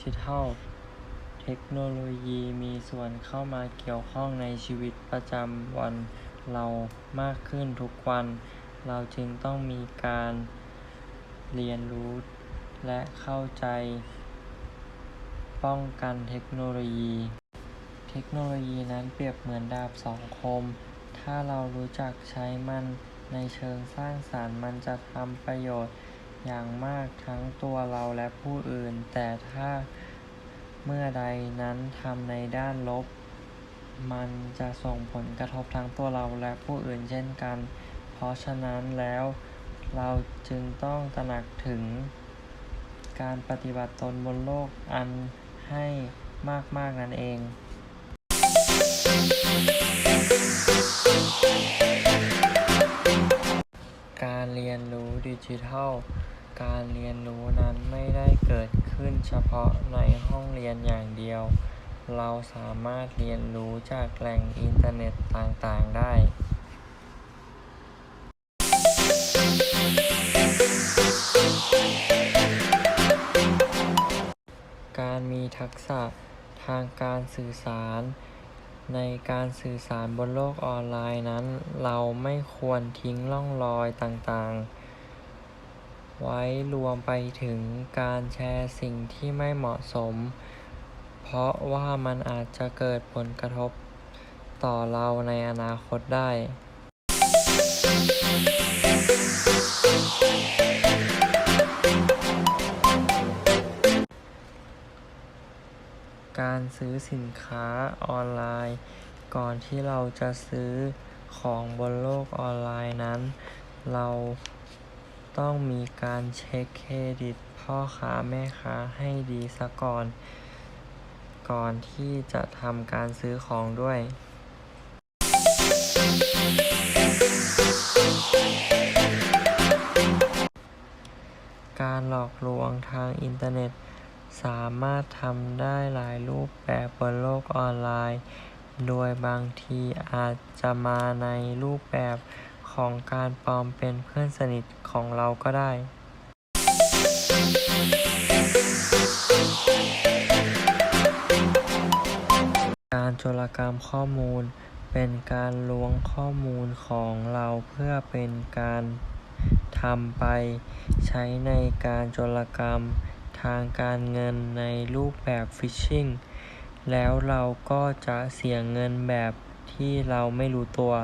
จิทัล เทคโนโลยีมีส่วนเข้ามาเกี่ยวข้องในชีวิตประจำวันเรามากขึ้นทุกวัน เราจึงต้องมีการเรียนรู้และเข้าใจ ป้องกันเทคโนโลยี เทคโนโลยีนั้นเปรียบเหมือนดาบสองคม ถ้าเรารู้จักใช้มันในเชิงสร้างสรรค์มันจะทำประโยชน์ อย่างมากทั้งตัวเราและผู้อื่น แต่ถ้าเมื่อใดนั้นทำในด้านลบ มันจะส่งผลกระทบทั้งตัวเราและผู้อื่นเช่นกัน เพราะฉะนั้นแล้วเราจึงต้องตระหนักถึง การปฏิบัติตนบนโลกอันให้มากๆนั่นเองการเรียนรู้ดิจิทัล การเรียนรู้นั้นไม่ได้เกิดขึ้นเฉพาะในห้องเรียนอย่างเดียว เราสามารถเรียนรู้จากแหล่งอินเทอร์เน็ตต่างๆได้การมีทักษะทางการสื่อสาร ในการสื่อสารบนโลกออนไลน์นั้น เราไม่ควรทิ้งร่องรอยต่างๆ ไว้รวมไปถึงการแชร์สิ่งที่ไม่เหมาะสม เพราะว่ามันอาจจะเกิดผลกระทบต่อเราในอนาคตได้การซื้อสินค้าออนไลน์ ก่อนที่เราจะซื้อของบนโลกออนไลน์นั้น เรา ต้องมีการเช็คเครดิตพ่อค้าแม่ค้าให้ดีซะก่อน ก่อนที่จะทำการซื้อของด้วย การหลอกลวงทางอินเทอร์เน็ต สามารถทำได้หลายรูปแบบบนโลกออนไลน์ โดยบางทีอาจจะมาในรูปแบบ ของการปลอมเป็นเพื่อนสนิทของเราก็ได้การโจรกรรมข้อมูล เป็นการล้วงข้อมูลของเราเพื่อเป็นการทำไป ใช้ในการโจรกรรมทางการเงินในรูปแบบฟิชชิงแล้วเราก็จะเสียเงินแบบที่เราไม่รู้ตัว